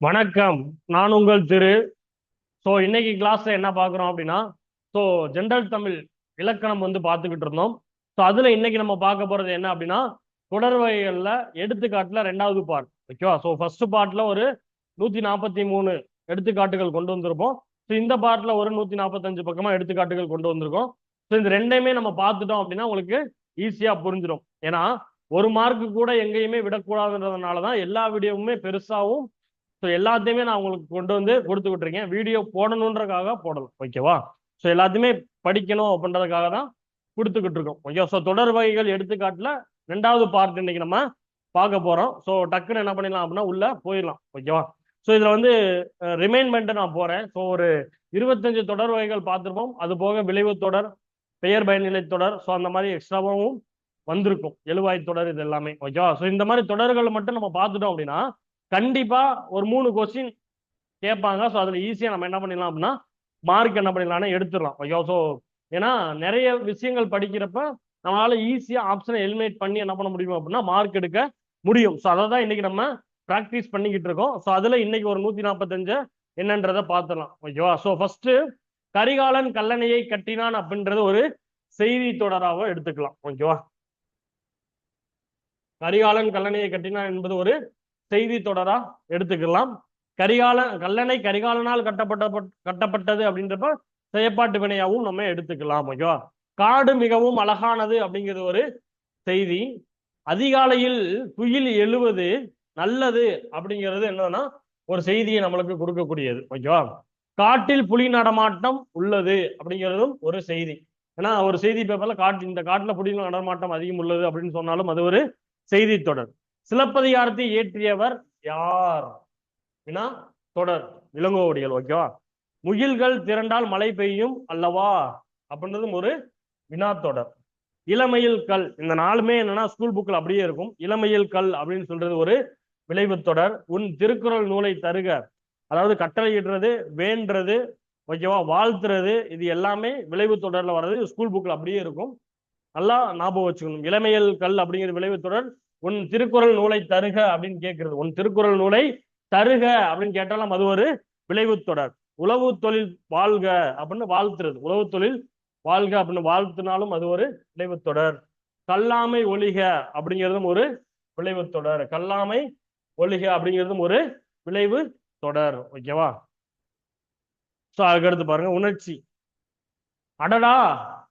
வணக்கம். நான் உங்கள் திரு. ஸோ இன்னைக்கு கிளாஸ்ல என்ன பார்க்குறோம் அப்படின்னா ஸோ ஜென்ரல் தமிழ் இலக்கணம் வந்து பார்த்துக்கிட்டு இருந்தோம். ஸோ அதில் இன்னைக்கு நம்ம பார்க்க போகிறது என்ன அப்படின்னா தொடர்வைகளில் எடுத்துக்காட்டுல எடுத்துக்காட்டில் ரெண்டாவது பார்ட் ஓகேவா ஸோ ஃபர்ஸ்ட் பார்ட்டில் ஒரு நூற்றி நாற்பத்தி மூணு எடுத்துக்காட்டுகள் கொண்டு வந்திருப்போம். ஸோ இந்த பார்ட்டில் ஒரு நூற்றி நாற்பத்தஞ்சு பக்கமாக எடுத்துக்காட்டுகள் கொண்டு வந்திருக்கோம். ஸோ இந்த ரெண்டையுமே நம்ம பார்த்துட்டோம் அப்படின்னா உங்களுக்கு ஈஸியாக புரிஞ்சிடும் ஏன்னா ஒரு மார்க்கு கூட எங்கேயுமே விடக்கூடாதுன்றதுனால தான் எல்லா வீடியோவுமே பெருசாகவும் ஸோ எல்லாத்தையுமே நான் உங்களுக்கு கொண்டு வந்து கொடுத்துக்கிட்டு இருக்கேன் வீடியோ போடணுன்றக்காக போடலாம். ஓகேவா ஸோ எல்லாத்தையுமே படிக்கணும் அப்படின்றதுக்காக தான் கொடுத்துக்கிட்டு இருக்கோம். ஓகே ஸோ தொடர் வகைகள் எடுத்துக்காட்டில் ரெண்டாவது பார்ட் இன்னைக்கு நம்ம பார்க்க போகிறோம் ஸோ டக்குன்னு என்ன பண்ணிடலாம் அப்படின்னா உள்ள போயிடலாம். ஓகேவா ஸோ இதில் வந்து ரிமைன்மெண்ட்டு நான் போகிறேன் ஸோ ஒரு இருபத்தஞ்சு தொடர் வகைகள் பார்த்துருப்போம். அது போக விளைவு தொடர் பெயர் பயனிலை தொடர். ஸோ அந்த மாதிரி எக்ஸ்ட்ராவாகவும் வந்திருக்கும். எழுவாய் தொடர் இது எல்லாமே. ஓகேவா ஸோ இந்த மாதிரி தொடர்கள் மட்டும் நம்ம பார்த்துட்டோம் அப்படின்னா கண்டிப்பா ஒரு மூணு கொஸ்டின் கேட்பாங்க. ஸோ அதில் ஈஸியாக நம்ம என்ன பண்ணிடலாம் அப்படின்னா மார்க் என்ன பண்ணிடலாம்னா எடுத்துடலாம். ஐயோ ஸோ ஏன்னா நிறைய விஷயங்கள் படிக்கிறப்ப நம்மளால ஈஸியாக ஆப்ஷனை எலிமினேட் பண்ணி என்ன பண்ண முடியும் அப்படின்னா மார்க் எடுக்க முடியும். ஸோ அதை தான் இன்னைக்கு நம்ம ப்ராக்டிஸ் பண்ணிக்கிட்டு இருக்கோம். ஸோ அதில் இன்னைக்கு ஒரு நூற்றி நாற்பத்தஞ்சு என்னன்றதை பார்த்துடலாம். ஓகேவா ஸோ ஃபர்ஸ்ட் கரிகாலன் கல்லணையை கட்டினான் அப்படின்றது ஒரு செய்தி தொடராக எடுத்துக்கலாம். ஓகேவா கரிகாலன் கல்லணையை கட்டினான் என்பது ஒரு செய்தி தொடரா எடுத்துக்கலாம். கரிகால கல்லணை கரிகாலனால் கட்டப்பட்ட கட்டப்பட்டது அப்படின்றப்ப செயற்பாட்டு வினையாவும் நம்ம எடுத்துக்கலாம் ஓகேவா காடு மிகவும் அழகானது அப்படிங்கிறது ஒரு செய்தி. அதிகாலையில் துயில் எழுவது நல்லது அப்படிங்கிறது என்னன்னா ஒரு செய்தியை நம்மளுக்கு கொடுக்கக்கூடியது ஓகேவா காட்டில் புலி நடமாட்டம் உள்ளது அப்படிங்கிறதும் ஒரு செய்தி. ஏன்னா ஒரு செய்தி பேப்பர்ல காட்டு இந்த காட்டுல புலி நடமாட்டம் அதிகம் உள்ளது அப்படின்னு சொன்னாலும் அது ஒரு செய்தி தொடர். சிலப்பதிகாரத்தை இயற்றியவர் யார்? வினா தொடர் இளங்கோவடிகள் ஓகேவா முகில்கள் திரண்டால் மழை பெய்யும் அல்லவா? அப்படின்றதும் ஒரு வினா தொடர். இளமையில் கல் இந்த நாளுமே என்னன்னா ஸ்கூல் புக்கில் அப்படியே இருக்கும். இளமையில் கல் அப்படின்னு சொல்றது ஒரு விளைவு தொடர். உன் திருக்குறள் நூலை தருக. அதாவது கட்டளையிடுறது வேண்டது ஓகேவா வாழ்த்துறது இது எல்லாமே விளைவு தொடர்ல வர்றது ஸ்கூல் புக்கில் அப்படியே இருக்கும். நல்லா ஞாபகம் வச்சுக்கணும். இளமையல் கல் அப்படிங்கிற விளைவு தொடர் உன் திருக்குறள் நூலை தருக அப்படின்னு கேட்கிறது உன் திருக்குறள் நூலை தருக அப்படின்னு கேட்டாலும் அது ஒரு விளைவு தொடர். உளவு தொழில் வாழ்க அப்படின்னு வாழ்த்துறது. உளவு தொழில் வாழ்க அப்படின்னு வாழ்த்தினாலும் அது ஒரு விளைவு தொடர். கல்லாமை ஒளிக அப்படிங்கிறதும் ஒரு விளைவு தொடர். கல்லாமை ஒளிக அப்படிங்கிறதும் ஒரு விளைவு தொடர். ஓகேவா ஸோ அதுக்கடுத்து பாருங்க. உணர்ச்சி. அடடா!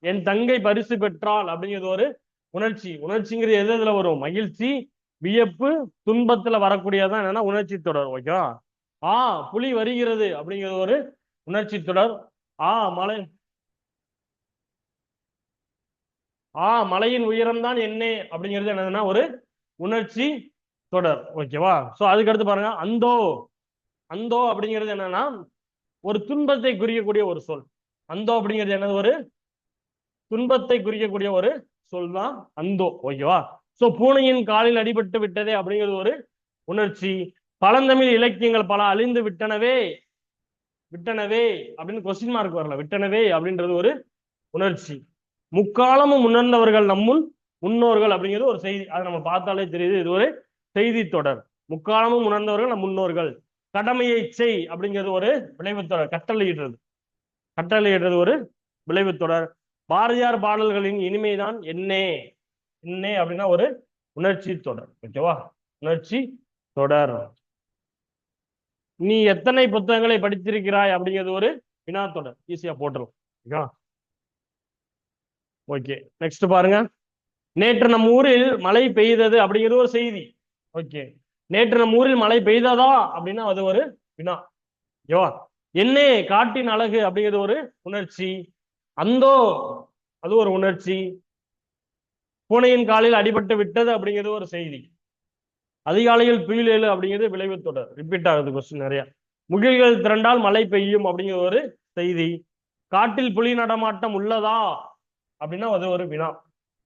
என் தங்கை பரிசு பெற்றால் அப்படிங்கிறது ஒரு உணர்ச்சி. உணர்ச்சிங்கிறது எது? இதுல வரும். மகிழ்ச்சி வியப்பு துன்பத்துல வரக்கூடியதான் என்னன்னா உணர்ச்சி தொடர் ஓகேவா ஆ புலி வருகிறது அப்படிங்கிறது ஒரு உணர்ச்சி தொடர். ஆ மலை ஆ மலையின் உயரம்தான் என்ன அப்படிங்கிறது என்னதுன்னா ஒரு உணர்ச்சி தொடர் ஓகேவா சோ அதுக்கடுத்து பாருங்க. அந்தோ. அந்தோ அப்படிங்கிறது என்னன்னா ஒரு துன்பத்தை குறிக்கக்கூடிய ஒரு சொல். அந்தோ அப்படிங்கிறது என்னது? ஒரு துன்பத்தை குறிக்கக்கூடிய ஒரு சொல் தான் அந்தோ ஓகேவா? சோ பூனையின் காலில் அடிபட்டு விட்டதே அப்படிங்கிறது ஒரு உணர்ச்சி. பழந்தமிழ் இலக்கியங்கள் பல அழிந்து விட்டனவே விட்டனவே அப்படின்னு கொஸ்டின் மார்க் வரல. விட்டனவே அப்படின்றது ஒரு உணர்ச்சி. முக்காலமும் உணர்ந்தவர்கள் நம்முள் முன்னோர்கள் அப்படிங்கிறது ஒரு செய்தி. அதை நம்ம பார்த்தாலே தெரியுது இது ஒரு செய்தி தொடர் முக்காலமும் உணர்ந்தவர்கள் நம் முன்னோர்கள். கடமையை செய் அப்படிங்கிறது ஒரு விளைவு தொடர் கட்டளையிடுறது. கட்டளையிடுறது ஒரு விளைவு தொடர் பாரதியார் பாடல்களின் இனிமைதான் என்னே என்னே அப்படின்னா ஒரு உணர்ச்சி தொடர் ஓகேவா? உணர்ச்சி தொடர். நீ எத்தனை புத்தகங்களை படித்திருக்கிறாய் அப்படிங்கிறது ஒரு வினா தொடர் ஈஸியா போட்டுரும் ஓகேவா? ஓகே நெக்ஸ்ட் பாருங்க. நேற்று நம் ஊரில் மழை பெய்தது அப்படிங்கிறது ஒரு செய்தி ஓகே. நேற்று நம் ஊரில் மழை பெய்ததா அப்படின்னா அது ஒரு வினா ஓகேவா? என்னே காட்டின் அழகு அப்படிங்கிறது ஒரு உணர்ச்சி அந்தோ அது ஒரு உணர்ச்சி. பூனையின் காலில் அடிபட்டு விட்டது அப்படிங்கிறது ஒரு செய்தி. அதிகாலையில் துயிலேழு அப்படிங்கிறது விளைவு தொடர். ரிப்பீட் ஆகுது கொஸ்டின் நிறைய. முகில்கள் திரண்டால் மழை பெய்யும் அப்படிங்கிற ஒரு செய்தி. காட்டில் புலி நடமாட்டம் உள்ளதா? அப்படின்னா அது ஒரு வினா.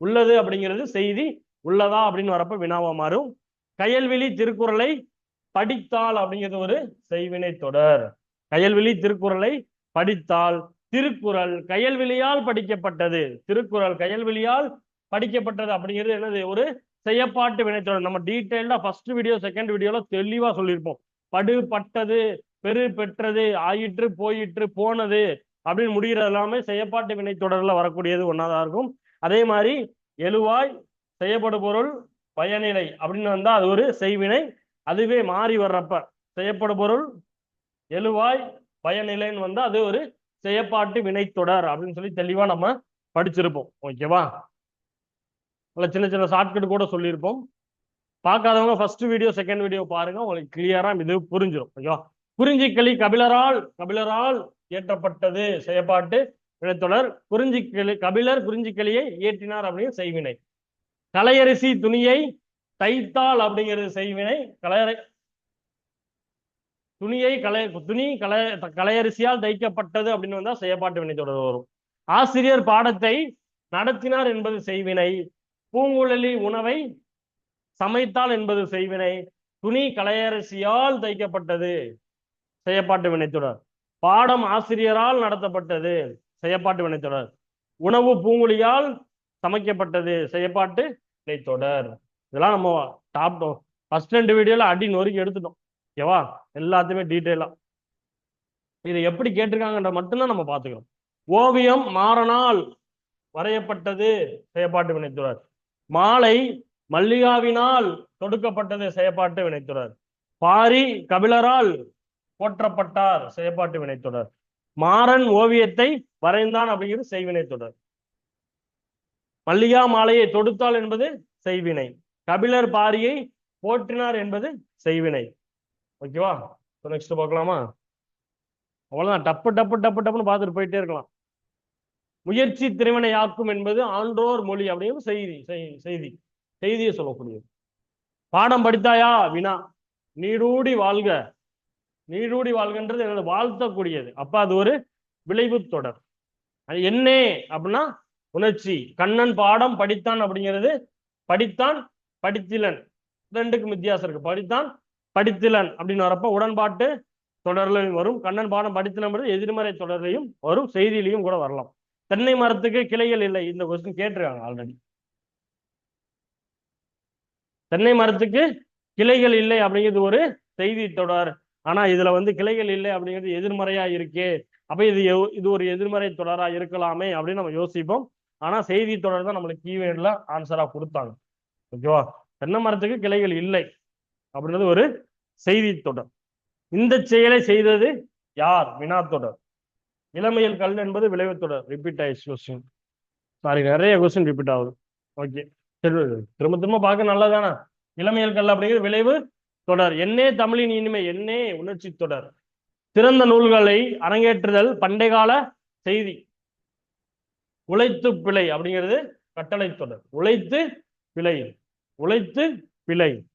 உள்ளது அப்படிங்கிறது செய்தி. உள்ளதா அப்படின்னு வரப்ப வினாவா மாறும். கயல்விழி திருக்குறளை படித்தால் அப்படிங்கிறது ஒரு செய்வினை தொடர். கயல்விழி திருக்குறளை படித்தால் திருக்குறள் கயல்விழியால் படிக்கப்பட்டது. திருக்குறள் கயல்விழியால் படிக்கப்பட்டது அப்படிங்கிறது என்னது? ஒரு செய்யப்பாட்டு வினைத்தொடர் நம்ம டீட்டெயில்டா ஃபர்ஸ்ட் வீடியோ செகண்ட் வீடியோல தெளிவா சொல்லியிருப்போம். படு பட்டது பெரு பெற்றது ஆயிற்று போயிற்று போனது அப்படின்னு முடிகிறது எல்லாமே செய்யப்பாட்டு வினைத்தொடரில் வரக்கூடியது ஒன்றாதான் இருக்கும். அதே மாதிரி எழுவாய் செய்யப்படு பொருள் பயனிலை அப்படின்னு வந்தால் அது ஒரு செய்வினை. அதுவே மாறி வர்றப்ப செய்யப்படு பொருள் எழுவாய் பயனிலைன்னு வந்தால் அது ஒரு செயப்பாட்டு வினைத்தொடர் அப்படின்னு சொல்லி தெளிவா நம்ம படிச்சிருப்போம். ஓகேவா சின்ன சின்ன ஷார்ட்கட் கூட சொல்லியிருப்போம். பார்க்காதவங்க ஃபர்ஸ்ட் வீடியோ செகண்ட் வீடியோ பாருங்க உங்களுக்கு கிளியரா இது புரிஞ்சிடும் ஓகேவா குறிஞ்சிக்களி கபிலரால் கபிலரால் இயற்றப்பட்டது செயப்பாட்டு வினைத்தொடர். குறிஞ்சிக்களி கபிலர் குறிஞ்சிக்களியை இயற்றினார் அப்படின்னு செய்வினை. கலையரிசி துணியை தைத்தால் அப்படிங்கிறது செய்வினை. கலையரை துணியை கலை துணி கலை கலையரிசியால் தைக்கப்பட்டது அப்படின்னு வந்தா செயற்பாட்டு வினைத்தொடர் வரும். ஆசிரியர் பாடத்தை நடத்தினார் என்பது செய்வினை பூங்குழலி உணவை சமைத்தால் என்பது செய்வினை துணி கலையரசியால் தைக்கப்பட்டது செயற்பாட்டு வினைத்தொடர் பாடம் ஆசிரியரால் நடத்தப்பட்டது செயற்பாட்டு வினைத்தொடர் உணவு பூங்குழியால் சமைக்கப்பட்டது செயற்பாட்டு வினைத்தொடர் இதெல்லாம் நம்ம டாப் ஃபர்ஸ்ட் ரெண்டு வீடியோல அடி நொறுக்கி எடுத்துட்டோம். ஓகேவா? எல்லாத்தையுமே டீட்டெயிலா இதை எப்படி கேட்டிருக்காங்கன்ற மட்டும்தான் நம்ம பார்த்துக்கிறோம் ஓவியம் மாறனால் வரையப்பட்டது செயற்பாட்டு வினைத்துறார். மாலை மல்லிகாவினால் தொடுக்கப்பட்டது செயற்பாட்டு வினைத்தொடர் பாரி கபிலரால் போற்றப்பட்டார் செயற்பாட்டு வினைத்தொடர் மாறன் ஓவியத்தை வரைந்தான் அப்படிங்கிறது செய்வினை தொடர். மல்லிகா மாலையை தொடுத்தாள் என்பது செய்வினை. கபிலர் பாரியை போற்றினார் என்பது செய்வினை. ஓகேவா நெக்ஸ்ட் பார்க்கலாமா? அவ்வளோதான் டப்பு டப்பு டப்பு டப்புன்னு பார்த்துட்டு போயிட்டே இருக்கலாம். முயற்சி திறவினையாக்கும் என்பது ஆன்றோர் மொழி அப்படிங்கிறது செய்தி செய்தி. செய்தியை சொல்லக்கூடியது பாடம் படித்தாயா? வினா. நீடூடி வாழ்க. நீடூடி வாழ்கன்றது எனது வாழ்த்தக்கூடியது. அப்ப அது ஒரு விளைவு தொடர். அது என்னே அப்படின்னா உணர்ச்சி. கண்ணன் பாடம் படித்தான் அப்படிங்கிறது படித்தான் படித்திலன். ரெண்டுக்கும் வித்தியாசம் இருக்கு. படித்தான் படித்திலன் அப்படின்னு வரப்ப உடன்பாட்டு தொடர்லையும் வரும். கண்ணன் பாடம் படித்திலன் எதிர்மறை தொடர்லையும் வரும் செய்தியிலையும் கூட வரலாம். தென்னை மரத்துக்கு கிளைகள் இல்லை. இந்த கொஸ்டின் கேட்டிருக்காங்க ஆல்ரெடி தென்னை மரத்துக்கு கிளைகள் இல்லை அப்படிங்கிறது ஒரு செய்தி தொடர். ஆனா இதுல வந்து கிளைகள் இல்லை அப்படிங்கிறது எதிர்மறையா இருக்கே. அப்ப இது எவ்- இது ஒரு எதிர்மறை தொடரா இருக்கலாமே அப்படின்னு நம்ம யோசிப்போம். ஆனா செய்தி தொடர் தான் நம்மளுக்கு கீவேர்ட்ல ஆன்சரா கொடுத்தாங்க. ஓகேவா? தென்னை மரத்துக்கு கிளைகள் இல்லை. அப்படின்றது ஒரு செய்தி தொடர். இந்த செயலை செய்தது யார்? வினா தொடர். இளமையில் கல் என்பது விளைவு தொடர். ரிப்பீட் ஆயிடுச்சு கொஸ்டின் சாரி நிறைய கொஸ்டின் ரிப்பீட் ஆகுது. ஓகே சரி திரும்ப திரும்ப பார்க்க நல்லதானா? இளமையல் கல் அப்படிங்கிறது விளைவு தொடர். என்னே தமிழின் இனிமை என்னே உணர்ச்சி தொடர். சிறந்த நூல்களை அரங்கேற்றுதல் பண்டை கால செய்தி. உழைத்து பிழை அப்படிங்கிறது கட்டளை தொடர். உழைத்து பிழை. உழைத்து பிழை.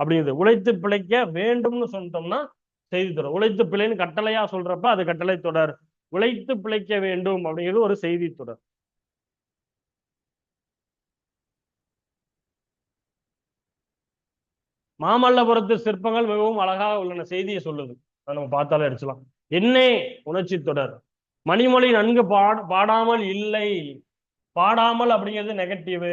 அப்படிங்கிறது உழைத்து பிழைக்க வேண்டும்னு சொன்னோம்னா செய்தி தொடர். உழைத்து பிழைன்னு கட்டளையா சொல்றப்ப அது கட்டளை தொடர். உழைத்து பிழைக்க வேண்டும் அப்படிங்கிறது ஒரு செய்தி தொடர். மாமல்லபுரத்து சிற்பங்கள் மிகவும் அழகாக உள்ளன. செய்தியை சொல்லுது. நம்ம பார்த்தாலே அடிச்சலாம் என்னே உணர்ச்சி தொடர். மணிமொழி நன்கு பாட பாடாமல் இல்லை. பாடாமல் அப்படிங்கிறது நெகட்டிவ்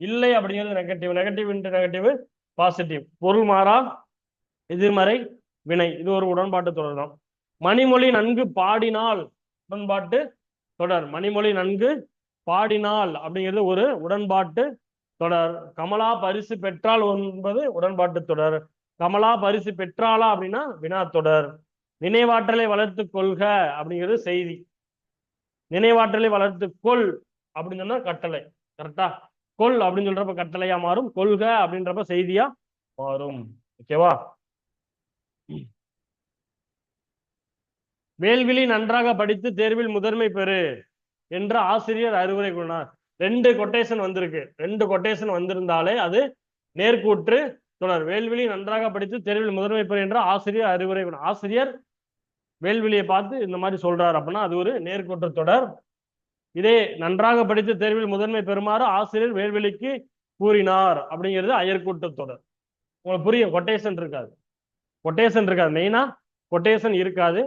இல்லை அப்படிங்கிறது negative negative into negative positive பொருள் மாறா எதிர்மறை வினை. இது ஒரு உடன்பாட்டு தொடர் தான். மணிமொழி நன்கு பாடினால் உடன்பாட்டு தொடர். மணிமொழி நன்கு பாடினால் அப்படிங்கிறது ஒரு உடன்பாட்டு தொடர். கமலா பரிசு பெற்றால் என்பது உடன்பாட்டு தொடர். கமலா பரிசு பெற்றாளா அப்படின்னா வினா தொடர். நினைவாற்றலை வளர்த்து கொள்க அப்படிங்கிறது செய்தி. நினைவாற்றலை வளர்த்து கொள் அப்படின்னு சொன்னா கட்டளை. கரெக்டா கொள் அப்படின்னு சொல்றப்ப கட்டளையா மாறும். கொள்க அப்படின்றப்ப செய்தியா மாறும். ஓகேவா வேல்விழி நன்றாக படித்து தேர்வில் முதன்மை பெறு என்று ஆசிரியர் அறிவுரை கூறினார். ரெண்டு கொட்டேஷன் வந்திருக்கு. ரெண்டு கொட்டேஷன் வந்திருந்தாலே அது நேர்கூற்று தொடர். வேல்விழி நன்றாக படித்து தேர்வில் முதன்மை பெறு என்ற ஆசிரியர் அறிவுரை ஆசிரியர் வேல்விழியை பார்த்து இந்த மாதிரி சொல்றாரு அப்படின்னா அது ஒரு நேர்கூற்று தொடர். இதே நன்றாக படித்து தேர்வில் முதன்மை பெறுமாறு ஆசிரியர் வேல்வெளிக்கு கூறினார். அப்படிங்கிறது அயர்கூட்டு தொடர். உங்களுக்கு புரியும் கொட்டேஷன் இருக்காது. கொட்டேஷன் இருக்காது. மெயினா கொட்டேஷன் இருக்காது.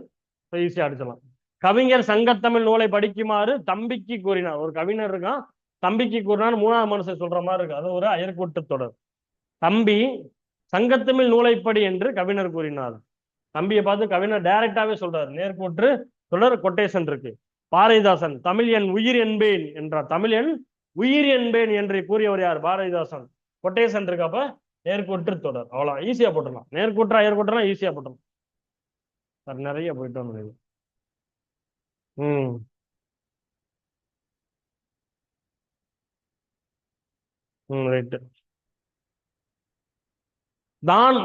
ஈஸியா அடிச்சலாம் கவிஞர் சங்கத்தமிழ் நூலை படிக்குமாறு தம்பிக்கு கூறினார். ஒரு கவிஞர் இருக்கான் தம்பிக்கு கூறினார் மூணாவது மனுஷன் சொல்ற மாதிரி இருக்கு அது ஒரு அயர்கூட்டு தொடர். தம்பி சங்கத்தமிழ் நூலைப்படி என்று கவிஞர் கூறினார். தம்பியை பார்த்து கவிஞர் டைரக்டாவே சொல்றாரு. நேர்கூற்று தொடர் கொட்டேஷன் இருக்கு. பாரதிதாசன் தமிழ் என் உயிர் என்பேன் என்றார். தமிழ் என் உயிர் என்பேன் என்று கூறியவர் யார்? பாரதிதாசன். கொட்டேஷன் இருக்கப்ப நேர்கூற்று தொடர். அவ்வளோ ஈஸியா போட்டுடலாம். நேர்கூற்றா ஏற்கூற்றலாம் ஈஸியா போட்டுடலாம். சார் நிறைய போயிட்டு வந்து ம். ம் ரைட்டு தான்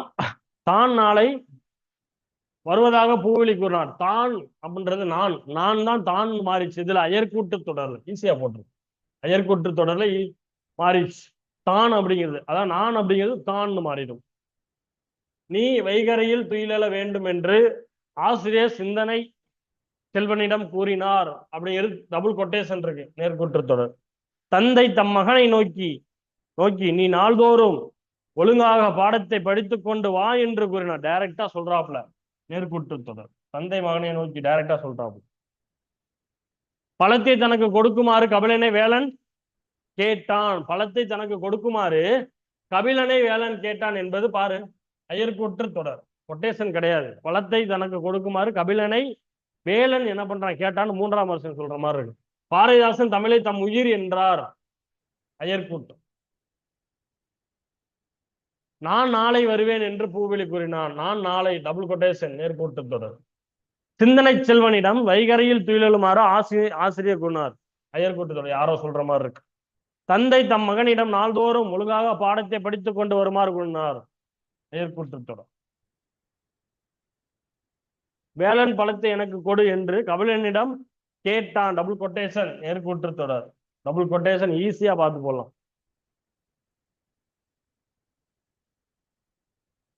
தான் நாளை வருவதாக பூவெளி கூறினார் தான் அப்படின்றது நான். நான் தான் தான் மாறிச்சு. இதுல அயற்கூட்டு தொடர்ல. ஈஸியா போட்டுரும் அயற்கூட்டு தொடர்ல மாறிச்சு. தான் அப்படிங்கிறது. அதான் நான் அப்படிங்கிறது தான் மாறிடும். நீ வைகரையில் துயிலெழ வேண்டும் என்று ஆசிரியர் சிந்தனை செல்வனிடம் கூறினார். அப்படிங்கிறது டபுள் கொட்டேஷன் இருக்கு. நேர்கூற்று தொடர். தந்தை தம் மகனை நோக்கி நோக்கி நீ நாள்தோறும் ஒழுங்காக பாடத்தை படித்துக் கொண்டு வா என்று கூறினார். டைரக்டா சொல்றாப்ல நேர்கூட்டு தொடர். தந்தை மகனை நோக்கி டைரக்டா சொல்றாங்க பழத்தை தனக்கு கொடுக்குமாறு கபிலனை வேலன் கேட்டான். பழத்தை தனக்கு கொடுக்குமாறு கபிலனை வேலன் கேட்டான் என்பது பாரு அயற்கூற்று தொடர். கொட்டேஷன் கிடையாது. பழத்தை தனக்கு கொடுக்குமாறு கபிலனை வேலன் என்ன பண்றான்? கேட்டான்னு மூன்றாம் வருஷம் சொல்ற மாதிரி இருக்கு. பாரதிதாசன் தமிழை தம் உயிர் என்றார். அயற்கூட்டம் நான் நாளை வருவேன் என்று பூவெளி கூறினான். நான் நாளை டபுள் கொட்டேஷன் நேர்கூட்டு தொடர் சிந்தனை செல்வனிடம் வைகரையில் துயிலுமாறு ஆசிரியர் ஆசிரியர் கூறினார். அயற்கூட்டு தொடர் யாரோ சொல்ற மாதிரி இருக்கு. தந்தை தம் மகனிடம் நாள்தோறும் ஒழுங்காக பாடத்தை படித்துக் கொண்டு வருமாறு கூறினார். அயற்கூட்டு தொடர் வேலன் பழத்தை எனக்கு கொடு என்று கபிலனிடம் கேட்டான். டபுள் கொட்டேஷன் நேர்கூற்று தொடர் டபுள் கொட்டேஷன் ஈஸியா பார்த்து போடலாம்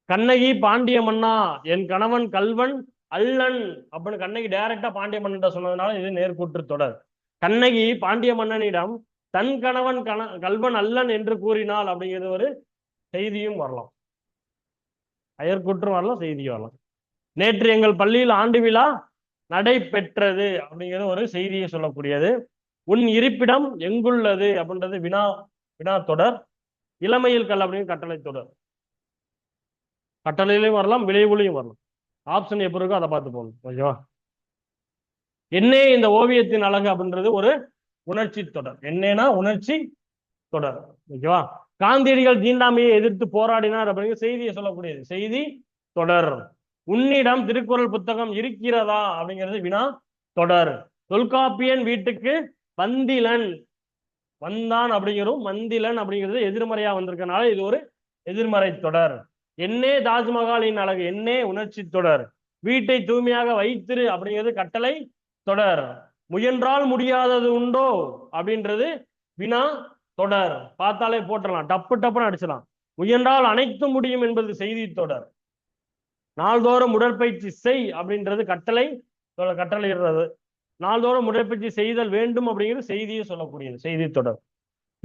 கண்ணகி பாண்டிய மன்னா என் கணவன் கல்வன் அல்லன் அப்படின்னு கண்ணகி டைரக்டா பாண்டிய மன்னன் சொன்னதுனால இது நேர்கூற்று தொடர். கண்ணகி பாண்டிய மன்னனிடம் தன் கணவன் கண கல்வன் அல்லன் என்று கூறினாள் அப்படிங்கிறது ஒரு செய்தியும் வரலாம். அயற்கூற்றும் வரலாம் செய்தியும் வரலாம். நேற்று எங்கள் பள்ளியில் ஆண்டு விழா நடைபெற்றது அப்படிங்கிறது ஒரு செய்தியை சொல்லக்கூடியது. உன் இருப்பிடம் எங்குள்ளது? அப்படின்றது வினா வினா தொடர். இளமையில் கல் அப்படிங்கிற கட்டளை தொடர். கட்டளையிலையும் வரலாம் விளைவுலையும் வரலாம். ஆப்ஷன் எப்படி இருக்கோ அதை பார்த்து போகணும். ஓகேவா? என்னே இந்த ஓவியத்தின் அழகு அப்படின்றது ஒரு உணர்ச்சி தொடர். என்னன்னா உணர்ச்சி தொடர். ஓகேவா? காந்தியடிகள் தீண்டாமையை எதிர்த்து போராடினார் அப்படிங்கிற செய்தியை சொல்லக்கூடியது. செய்தி தொடர். உன்னிடம் திருக்குறள் புத்தகம் இருக்கிறதா அப்படிங்கிறது வினா தொடர். தொல்காப்பியன் வீட்டுக்கு வந்திலன் வந்தான் அப்படிங்கிறதும் மந்திலன் அப்படிங்கிறது எதிர்மறையா வந்திருக்கனால இது ஒரு எதிர்மறை தொடர். என்னே தாஜ்மஹாலின் அழகு என்னே உணர்ச்சி தொடர். வீட்டை தூய்மையாக வைத்திரு அப்படிங்கிறது கட்டளை தொடர். முயன்றால் முடியாதது உண்டோ அப்படின்றது வினா தொடர். பார்த்தாலே போட்டலாம் டப்பு டப்புன்னு அடிச்சலாம் முயன்றால் அனைத்தும் முடியும் என்பது செய்தி தொடர். நாள்தோறும் உடற்பயிற்சி செய் அப்படின்றது கட்டளை தொட- கட்டளையிடுறது. நாள்தோறும் உடற்பயிற்சி செய்தல் வேண்டும் அப்படிங்கிறது செய்தியை சொல்லக்கூடியது செய்தி தொடர்.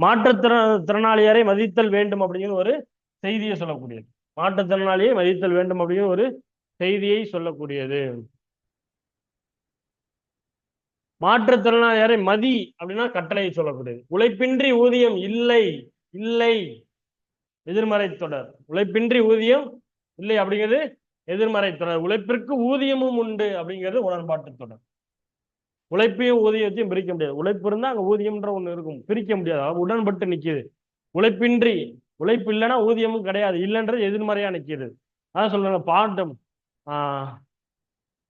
மாற்றுத்திற திறனாளியரை மதித்தல் வேண்டும் அப்படிங்கிறது ஒரு செய்தியை சொல்லக்கூடியது. மாற்றுத்திறனாளியை மதித்தல் வேண்டும் அப்படின்னு ஒரு செய்தியை சொல்லக்கூடியது. மாற்றுத்திறனாளியாரை மதி அப்படின்னா கட்டளையை சொல்லக்கூடியது. உழைப்பின்றி ஊதியம் இல்லை இல்லை எதிர்மறை தொடர். உழைப்பின்றி ஊதியம் இல்லை அப்படிங்கிறது எதிர்மறை தொடர். உழைப்பிற்கு ஊதியமும் உண்டு அப்படிங்கிறது உடன்பாட்டு தொடர். உழைப்பையும் ஊதியத்தையும் பிரிக்க முடியாது. உழைப்பு இருந்தா அங்கே ஊதியம்ன்ற ஒண்ணு இருக்கும். பிரிக்க முடியாது. உடன்பட்டு நிற்கிது உழைப்பின்றி உழைப்பு இல்லைன்னா ஊதியமும் கிடையாது. இல்லைன்றது எதிர்மறையா நிக்கிறது அதான் சொல்றாங்க பாட்டம். ஆஹ்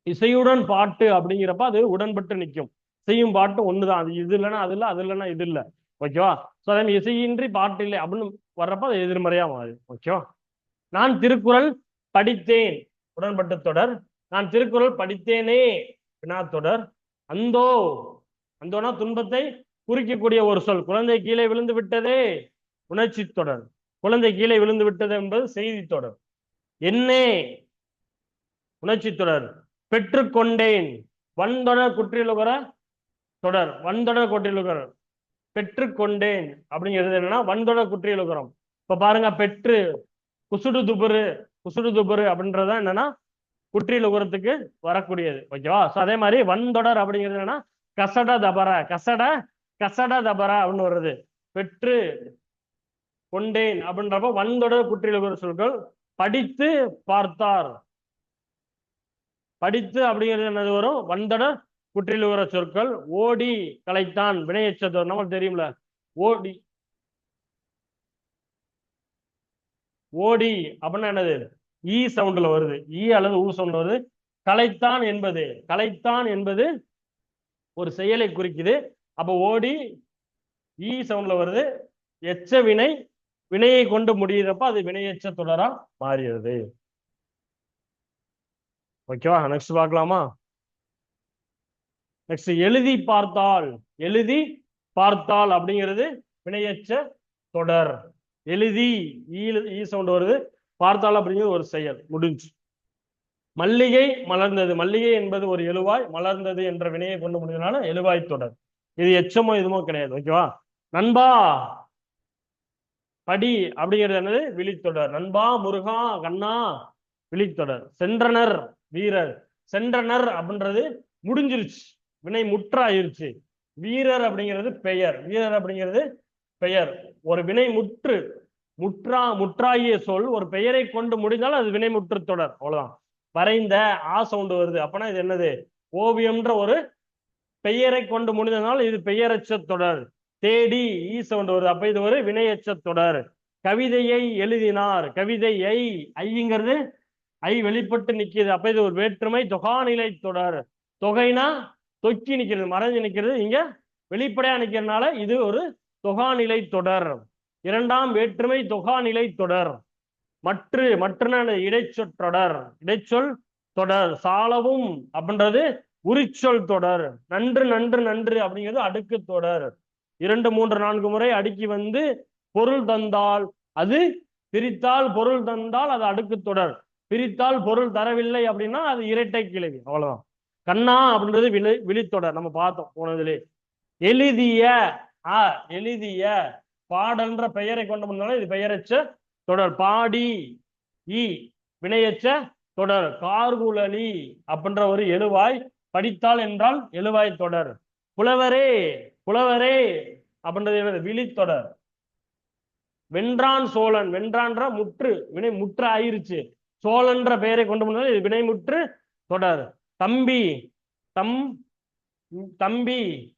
இசையுடன் பாட்டு அப்படிங்கிறப்ப அது உடன்பட்டு நிற்கும் இசையும் பாட்டும் ஒண்ணுதான். அது இது இல்லைன்னா அது இல்லை அது இல்லைன்னா இது இல்லை. ஓகேவா? ஸோ அதே மாதிரி இசையின்றி பாட்டு இல்லை அப்படின்னு வர்றப்ப அது எதிர்மறையாக மாறுது. ஓகேவா? நான் திருக்குறள் படித்தேன். உடன்பட்டு தொடர். நான் திருக்குறள் படித்தேனே. வினா தொடர். அந்தோ. அந்தோனா துன்பத்தை குறிக்கக்கூடிய ஒரு சொல். குழந்தை கீழே விழுந்து விட்டதே. உணர்ச்சி தொடர். குழந்தை கீழே விழுந்து விட்டது என்பது செய்தி தொடர். என்னே? உணர்ச்சி தொடர். பெற்றுக்கொண்டேன் வன்தொடர் குற்றியலுகர தொடர். வன்தொடர் குற்றியலுகர. பெற்றுக்கொண்டேன் அப்படிங்கிறது என்னன்னா வன்தொடர் குற்றியலுகரம். இப்ப பாருங்க பெற்று குசுடு துபுரு குசுடு துபுரு அப்படின்றத என்னன்னா குற்றியலுகரத்துக்கு வரக்கூடியது. ஓகேவா? ஸோ அதே மாதிரி வன்தொடர் அப்படிங்கிறது என்னன்னா கசட தபர கசட கசட தபர அப்படின்னு வருது. பெற்று கொண்டேன் அப்படின்றப்ப வன்தொடர் குற்றிலுகிற சொற்கள். படித்து பார்த்தார். படித்து அப்படிங்கிறது என்னது வரும்? வந்தடர் குற்றிலுகிற சொற்கள். ஓடி கலைத்தான். வினையச்சதோர் நமக்கு தெரியும்ல. ஓடி. ஓடி அப்படின்னா என்னது? ஈ சவுண்ட்ல வருது. ஈ அல்லது ஊ சவுண்ட் வருது. கலைத்தான் என்பது. கலைத்தான் என்பது ஒரு செயலை குறிக்குது. அப்ப ஓடி ஈ சவுண்ட்ல வருது. எச்ச வினை வினையை கொண்டு முடியிறப்ப அது வினையச்ச தொடரா மாறிடுது. ஓகேவா நெக்ஸ்ட் பார்க்கலாமா? நெக்ஸ்ட் எழுதி பார்த்தால் எழுதி பார்த்தால் அப்படிங்கிறது வினையச்ச தொடர். எழுதி ஈ ஈ சவுண்ட் வருது. பார்த்தால் அப்படிங்கிறது ஒரு செயல் முடிஞ்சு. மல்லிகை மலர்ந்தது. மல்லிகை என்பது ஒரு எழுவாய் மலர்ந்தது என்ற வினையை கொண்டு முடிஞ்சதுனால எழுவாய் தொடர். இது எச்சமோ இதுமோ கிடையாது. ஓகேவா நண்பா படி அப்படிங்கிறது என்னது? விழித்தொடர். நண்பா முருகா கண்ணா விழித்தொடர். சென்றனர் வீரர். சென்றனர் அப்படின்றது முடிஞ்சிருச்சு. வினை முற்றாயிருச்சு. வீரர் அப்படிங்கிறது பெயர். வீரர் அப்படிங்கிறது பெயர். ஒரு வினை முற்று. முற்றா முற்றாகிய சொல் ஒரு பெயரை கொண்டு முடிந்தால் அது வினைமுற்று தொடர். அவ்வளவுதான். வரைந்த ஆ சவுண்டு வருது. அப்பனா இது என்னது? ஓவியம்ன்ற ஒரு பெயரை கொண்டு முடிந்ததுனால இது பெயரச்ச தொடர். தேடி ஈ சவுண்ட் வருது. அப்ப இது ஒரு வினையச்ச தொடர் கவிதையை எழுதினார். கவிதையை ஐங்கிறது ஐ வெளிப்பட்டு நிக்கிறது அப்ப இது ஒரு வேற்றுமை தொகாநிலை தொடர். தொகைனா தொக்கி நிக்கிறது மறைஞ்சு நிக்கிறது இங்க வெளிப்படையா நிக்கிறதுனால இது ஒரு தொகாநிலை தொடர். இரண்டாம் வேற்றுமை தொகாநிலை தொடர். மற்று மற்ற இடைச்சொற்றொடர் இடைச்சொல் தொடர். சாலவும் அப்படின்றது உரிச்சொல் தொடர். நன்று நன்று நன்று அப்படிங்கிறது அடுக்கு தொடர். இரண்டு மூன்று நான்கு முறை அடுக்கி வந்து பொருள் தந்தால் அது பிரித்தால் பொருள் தந்தால் அது அடுக்கு தொடர். பிரித்தால் பொருள் தரவில்லை அப்படின்னா அது இரட்டை கிழவி அவ்வளவுதான். கண்ணா அப்படின்றது விழி விழித்தொடர் நம்ம பார்த்தோம் போனதுலே எழுதிய ஆ எழுதிய பாடல்ன்ற பெயரை கொண்டு வந்தாலும் இது பெயரச்ச தொடர். பாடி ஈ வினையச்ச தொடர். கார்குழலி அப்படின்ற ஒரு எழுவாய் படித்தால் என்றால் எழுவாய் தொடர். புலவரே புலவரே அப்படின்றது என்னது? விழித்தொடர். வென்றான் சோழன். வென்றான்ற முற்று வினை முற்று ஆயிருச்சு. சோழன்ற பெயரை கொண்டு போனது வினை வினைமுற்று தொடர். தம்பி தம் தம்பி.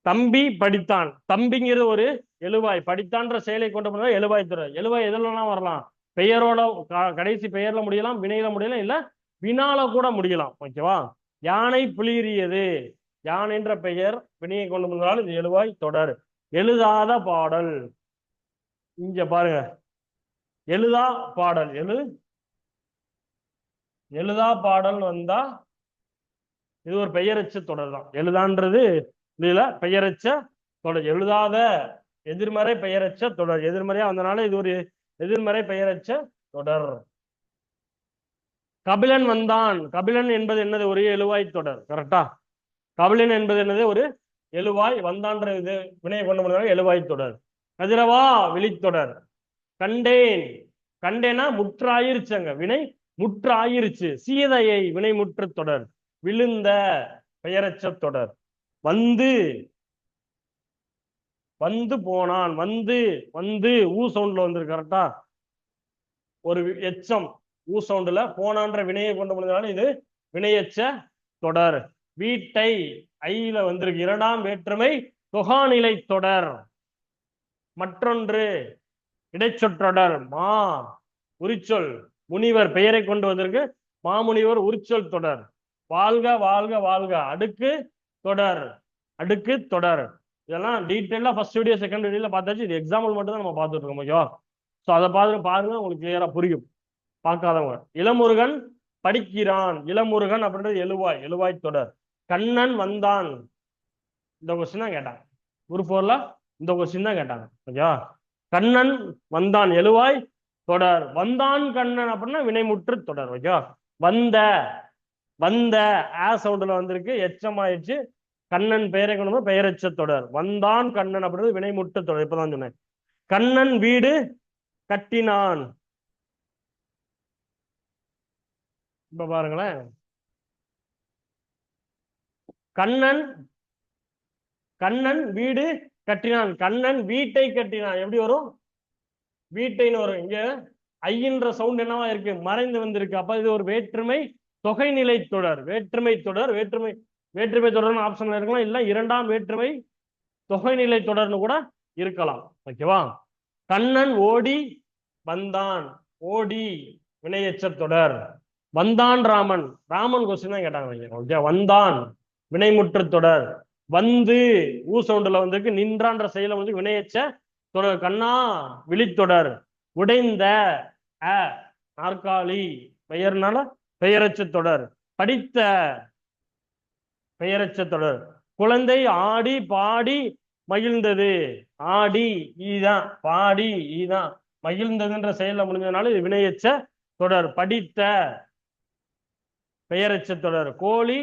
தம்பி படித்தான். தம்பிங்கிறது ஒரு எழுவாய். படித்தான்ற செயலை கொண்டு போனது எழுவாய் தொடர் எழுவாய் எதுலாம் வரலாம்? பெயரோட க- கடைசி பெயர்ல முடியலாம் வினையில முடியலாம் இல்ல வினால கூட முடியலாம் ஓகேவா? யானை புலிரியது யானைன்ற பெயர் வினையை கொண்டு வந்தால் இது எழுவாய் தொடர். எழுதாத பாடல். இங்க பாருங்க. எழுதா பாடல். எழு எழுதா பாடல் வந்தா இது ஒரு பெயரச்ச தொடர் தான். எழுதான்றது இதுல பெயரச்ச தொடர். எழுதாத எதிர்மறை பெயரச்ச தொடர். எதிர்மறையா வந்தனால இது ஒரு எதிர்மறை பெயரச்ச தொடர். கபிலன் வந்தான். கபிலன் என்பது என்னது? ஒரு எழுவாய் தொடர். கரெக்டா கபிலன் என்பது என்னது? ஒரு எழுவாய் வந்தான்ற இது வினையை கொண்டு வந்தாலும் எழுவாய் தொடர். கதிரவா விழித்தொடர் கண்டேன். கண்டேனா முற்றாயிருச்சுங்க. வினை முற்றாயிருச்சு. சீதையை வினை முற்று தொடர். விழுந்த பெயரச்ச தொடர். வந்து. வந்து போனான். வந்து வந்து ஊ சவுண்ட்ல வந்திருக்கு. கரெக்டா ஒரு எச்சம். ஊ சவுண்டுல போனான்ற வினையை கொண்டு வந்ததால இது வினையச்ச தொடர். வீட்டை ஐல வந்திருக்கு. இரண்டாம் வேற்றுமை தொகாநிலை தொடர். மற்றொன்று இடைச்சொற்றொடர் மா உரிச்சொல். முனிவர் பெயரை கொண்டு வந்திருக்கு. மாமுனிவர் உரிச்சொல் தொடர். வாழ்க வாழ்க வாழ்க. அடுக்கு தொடர். அடுக்கு தொடர். இதெல்லாம் டீட்டெயிலாக ஃபர்ஸ்ட் வீடியோ செகண்ட் வீடியோல பார்த்தாச்சு. இது எக்ஸாம்பிள் மட்டும் தான் நம்ம பார்த்துட்டு இருக்கோம் ஓகேவா ஸோ அதை பார்த்து பாருங்க உங்களுக்கு கிளியரா புரியும். பார்க்காதவங்க. இளமுருகன் படிக்கிறான். இளமுருகன் அப்படின்றது எழுவாய். எழுவாய் தொடர். கண்ணன் வந்தான். இந்த கொஸ்டின் தான் கேட்டாங்க. குரூப் ஃபோர்ல இந்த கொஸ்டின் தான் கேட்டாங்க. ஓகேவா கண்ணன் வந்தான். எழுவாய் தொடர். வந்தான் கண்ணன் அப்படின்னா வினைமுற்று தொடர். ஓகேவா? வந்த. வந்த. ஆ சவுண்டுல வந்திருக்கு. எச்சமாயிடுச்சு. கண்ணன் பெயரை கொண்டு பெயரச்ச தொடர். வந்தான் கண்ணன் அப்படின்றது வினைமுற்று தொடர். இப்பதான் சொன்னேன். கண்ணன் வீடு கட்டினான். இப்ப பாருங்களேன். கண்ணன் கண்ணன் வீடு கட்டினான். கண்ணன் வீட்டை கட்டினான். எப்படி வரும்? வீட்டைன்னு வரும். இங்க ஐயின்ற சவுண்ட் என்னவா இருக்கு? மறைந்து வந்திருக்கு. அப்ப இது ஒரு வேற்றுமை தொகைநிலை தொடர். வேற்றுமை தொடர் வேற்றுமை வேற்றுமை தொடர்னு ஆப்ஷன்ல இருக்கலாம். இல்ல இரண்டாம் வேற்றுமை தொகைநிலை தொடர்னு கூட இருக்கலாம். ஓகேவா கண்ணன் ஓடி வந்தான். ஓடி வினையச்ச தொடர். வந்தான் ராமன். ராமன் கொஸ்டின் தான் கேட்டாங்க ஓகே வந்தான். வினைமுற்று தொடர். வந்து ஊ சவுண்டுல வந்திருக்கு. நின்றான்ற செயல வந்து வினையச்ச தொடர். கண்ணா விழித்தொடர். உடைந்த அ நாற்காலி. பெயர்னால பெயரச்ச தொடர். படித்த பெயரச்ச தொடர். குழந்தை ஆடி பாடி மகிழ்ந்தது. ஆடி ஈதான் பாடி ஈதான் மகிழ்ந்ததுன்ற செயல்ல முடிஞ்சதுனால இது வினையச்ச தொடர். படித்த பெயரச்ச தொடர் கோழி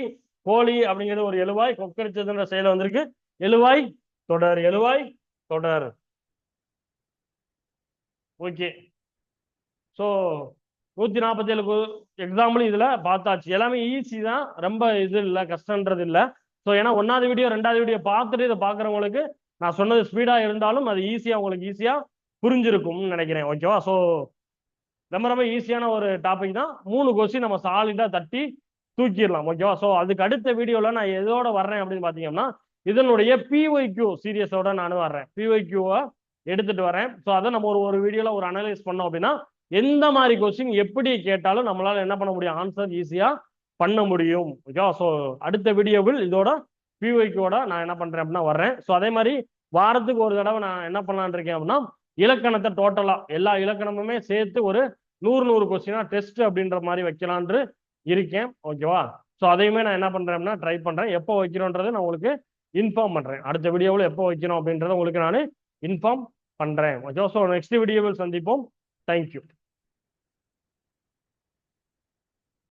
கோழி அப்படிங்கிறது ஒரு எழுவாய் கொக்கரிச்சதோட செயல வந்திருக்கு. எழுவாய் தொடர் எழுவாய் தொடர். ஓகே. ஸோ நூத்தி நாற்பத்தி ஏழு எக்ஸாம்பிள் இதுல பார்த்தாச்சு. எல்லாமே ஈஸி தான். ரொம்ப இது இல்லை கஷ்டன்றது இல்லை. ஸோ ஏன்னா ஒன்னாவது வீடியோ ரெண்டாவது வீடியோ பார்த்துட்டு இதை பார்க்குறவங்களுக்கு நான் சொன்னது ஸ்பீடா இருந்தாலும் அது ஈஸியா உங்களுக்கு ஈஸியா புரிஞ்சிருக்கும்னு நினைக்கிறேன். ஓகேவா ஸோ ரொம்ப ரொம்ப ஈஸியான ஒரு டாபிக் தான். மூணு கொஸ்டின் நம்ம சாலிடா தட்டி தூக்கிடலாம் ஓகேவா ஸோ அதுக்கு அடுத்த வீடியோல நான் எதோட வர்றேன் அப்படின்னு பார்த்தீங்கன்னா இதனுடைய பிஒய்கியூ சீரியஸோட நான் வர்றேன். பிஒய்கியூவை எடுத்துட்டு வரேன். ஸோ அதை நம்ம ஒரு ஒரு வீடியோல ஒரு அனலைஸ் பண்ணோம் அப்படின்னா எந்த மாதிரி கொஸ்டின் எப்படி கேட்டாலும் நம்மளால என்ன பண்ண முடியும்? ஆன்சர் ஈஸியா பண்ண முடியும். ஓகேவா ஸோ அடுத்த வீடியோவில் இதோட பிஒய்க்கோட நான் என்ன பண்றேன் அப்படின்னா வர்றேன். ஸோ அதே மாதிரி வாரத்துக்கு ஒரு தடவை நான் என்ன பண்ணலான்னு இருக்கேன் அப்படின்னா இலக்கணத்தை டோட்டலா எல்லா இலக்கணமுமே சேர்த்து ஒரு நூறு நூறு கொஸ்டினா டெஸ்ட் அப்படின்ற மாதிரி வைக்கலான்னு இருக்கேன். ஓகேவா ஸோ அதையுமே நான் என்ன பண்றேன் ட்ரை பண்றேன். எப்போ வைக்கிறோன்றதை நான் உங்களுக்கு இன்ஃபார்ம் பண்றேன். அடுத்த வீடியோவில் எப்போ வைக்கணும் அப்படின்றத உங்களுக்கு நான் இன்ஃபார்ம் பண்றேன். ஓகேவா ஸோ நெக்ஸ்ட் வீடியோவில் சந்திப்போம். தேங்க்யூ